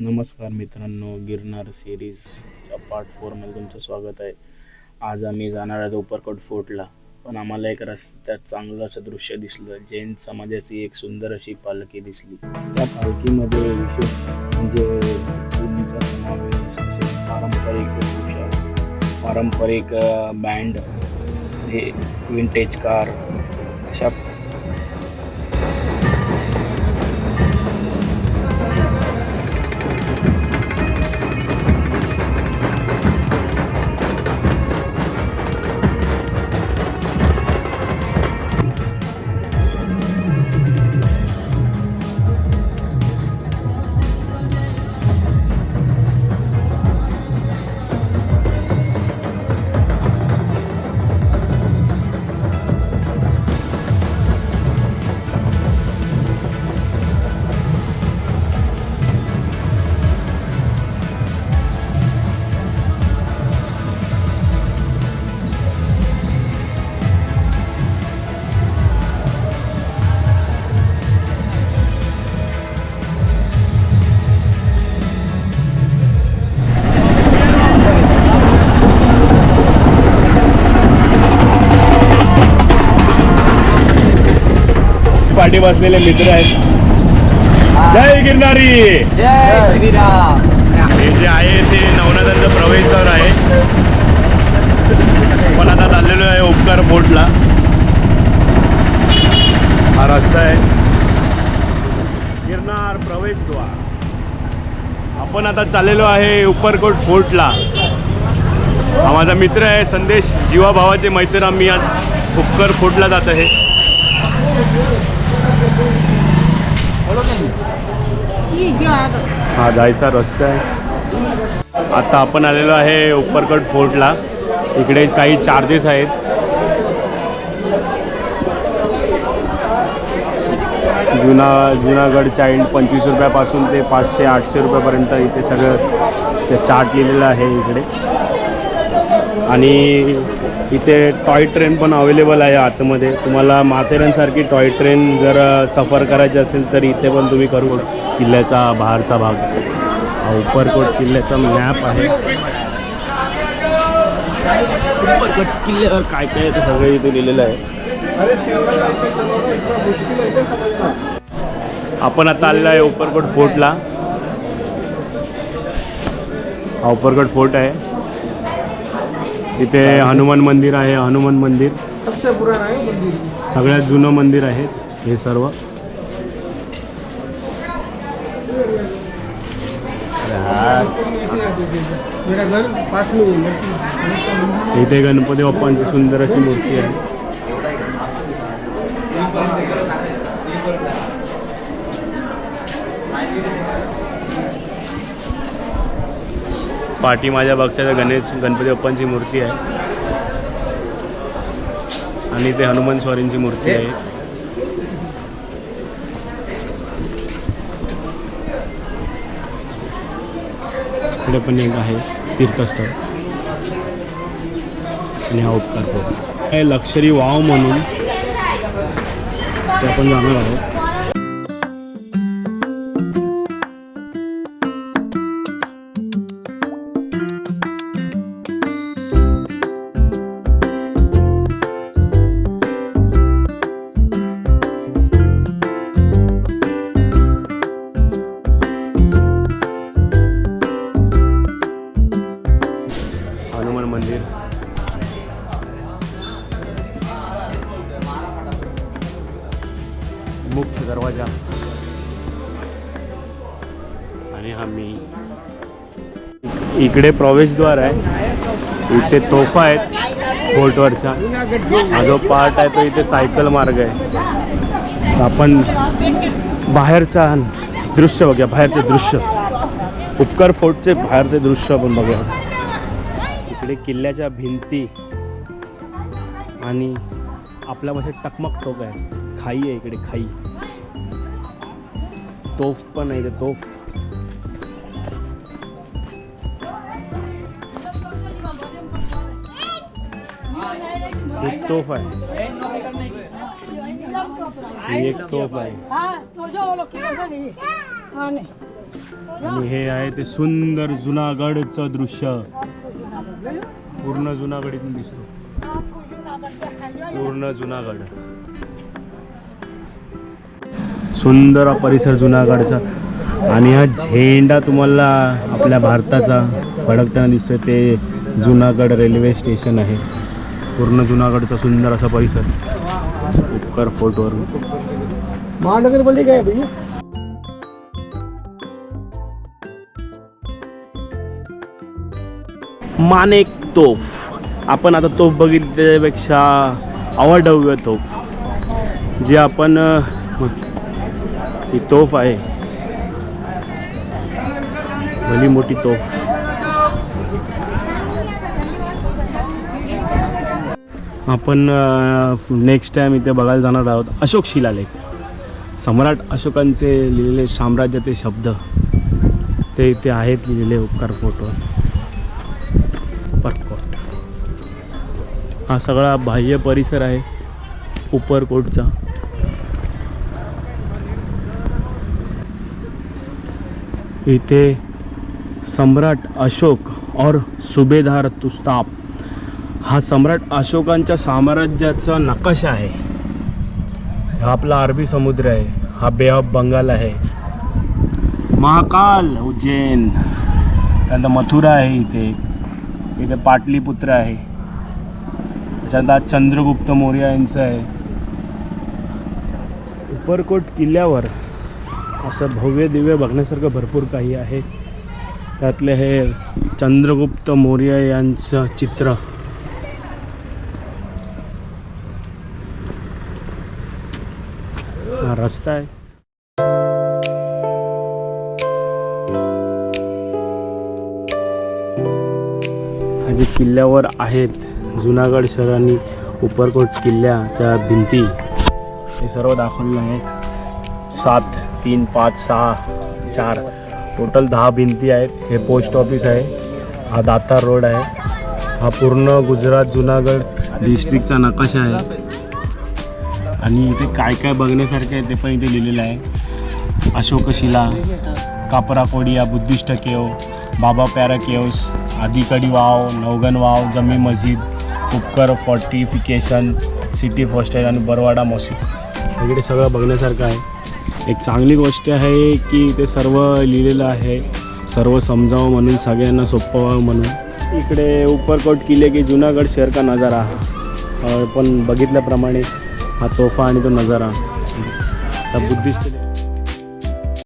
नमस्कार मित्रांनो गिरनार सिरीजच्या पार्ट फोरमध्ये तुमचं स्वागत आहे. आज आम्ही जाणार आहोत उपरकोट फोर्टला पण आम्हाला एक रस्त्यात चांगलं असं दृश्य दिसलं जैन समाजाची एक सुंदर अशी पालखी दिसली. त्या पालखीमध्ये विशेष म्हणजे समावेश तसेच पारंपरिक पारंपरिक बँड हे विंटेज कार अशा पाठी बसलेले मित्र आहेत. जय गिरनारी! जय श्रीराम. हे जे आहे ते नवनाथांचं प्रवेशद्वार आहे. पण आता चाललेलो आहे उपकार फोर्टला हा रस्ता आहे. गिरनार प्रवेशद्वार. आपण आता चाललेलो आहे उपरकोट फोर्टला हा माझा मित्र आहे संदेश जीवा भावाचे मैत्र आम्ही आज उपकर फोर्टला जात आहे. हा जायचा रस्ता आहे. आता आपण आलेलो आहे उपरकट फोर्टला. इकडे काही चार्जेस आहेत. जुना जुनागड चाइल्ड पंचवीस रुपयापासून ते पाचशे आठशे रुपयापर्यंत इथे सगळं चार्ट लिहिलेलं आहे इकडे. आणि इथे टॉय ट्रेन पण अवेलेबल आहे आतमध्ये. तुम्हाला माथेरानसारखी टॉय ट्रेन जर सफर करायची असेल तर इथे पण तुम्ही करू किल्ल्याचा बाहेरचा भाग. हा उपरकोट किल्ल्याचा मॅप आहे. उपरकोट किल्ल्यावर काय काय ते सगळं इथे लिहिलेलं आहे. आपण आता आलेलो आहे उपरकोट फोर्टला. हा उपरकोट फोर्ट आहे. इथे हनुमान मंदिर आहे हनुमान मंदिर. सगळ्यात जुनं मंदिर आहे हे सर्व. इथे गणपती बाप्पांची सुंदर अशी मूर्ती आहे. पाठी माझ्या बघता तर गणेश गणपती बाप्पांची मूर्ती आहे. आणि ते हनुमान स्वारींची मूर्ती आहे. इकडे पण एक आहे तीर्थस्थळ. आणि हा उपकार करू. हे लक्षरी वाव म्हणून ते आपण जाणार आहोत. आणि हा मी इकडे प्रवेशद्वार आहे. इथे तोफा आहेत फोर्टवरचा हा जो पार्ट आहे तो इथे सायकल मार्ग आहे. आपण बाहेरचा दृश्य बघूया बाहेरचे दृश्य. उपकर फोर्टचे बाहेरचे दृश्य आपण बघूया. इकडे किल्ल्याच्या भिंती आणि आपल्या भाषेत टकमक टोक आहे. खाई आहे इकडे खाई. तोफ पण आहे इथे तोफ. एक तोफ आहे. ही एक तोफ आहे. आणि हे आहे ते सुंदर जुनागडचं दृश्य. पूर्ण जुनागड इथून दिसतो. पूर्ण जुनागड. सुंदर परिसर जुनागडचा. आणि हा झेंडा तुम्हाला आपल्या भारताचा फडकताना दिसतोय. ते जुनागड रेल्वे स्टेशन आहे. पूर्ण जुनागडचा सुंदर असा परिसर. उपकर फोर्टवर. महानगरपालिका आहे भैया मानेक तोफ. आपण आता तोफ बघितली त्याच्यापेक्षा अवाढव्य तोफ. जी आपण ही तोफ आहे. भली मोठी तोफ. आपण नेक्स्ट टाइम इथे बघायला जाणार आहोत अशोक शिलालेख. सम्राट अशोकांचे लिहिलेले साम्राज्याचे शब्द. ते इथे आहेत लिहिलेले उपकार फोटो. परकोट हा सगळा बाह्य परिसर आहे उपरकोटचा. इथे सम्राट अशोक और सुभेदार तुस्ताप. हा सम्राट अशोकांच्या साम्राज्याचा नकाशा आहे. हा आपला अरबी समुद्र आहे. हा बे ऑफ बंगाल आहे. महाकाल उज्जैन. त्यानंतर मथुरा आहे इथे. इथे पाटलीपुत्र आहे. त्याच्यानंतर आज चंद्रगुप्त मौर्य यांचं आहे. उपरकोट किल्ल्यावर असं भव्य दिव्य बघण्यासारखं भरपूर काही आहे. त्यातले हे चंद्रगुप्त मौर्य यांचं चित्र. हा आहे हा जे किल्ल्यावर आहेत जुनागड शहरांनी उपरकोट किल्ल्याच्या भिंती हे सर्व दाखवलेलं आहे. सात तीन पाच सहा चार. टोटल दहा भिंती आहेत. हे पोस्ट ऑफिस आहे. हा दातार रोड आहे. हा पूर्ण गुजरात जुनागड डिस्ट्रिक्टचा नकाशा आहे. आणि इथे काय काय बघण्यासारखं आहे ते पण इथे लिहिलेलं आहे. अशोकशिला Kapra Kodia Buddhist cave Baba Pyara caves आदिकडी wow नवगन वाव जमी मस्जिद उपकर फॉर्टिफिकेशन सिटी फॉस्टेल आणि बरवाडा मसूद. इकडे सगळं बघण्यासारखं आहे. एक चांगली गोष्ट आहे की ते सर्व लिहिलेलं आहे. सर्व समजावं म्हणून सगळ्यांना सोपं व्हावं म्हणून. इकडे उपरकोट किल्ले की जुनागड शहर का नजारा. पण बघितल्याप्रमाणे हा तोफा आणि तो नजारा. आता बुद्धिस्ट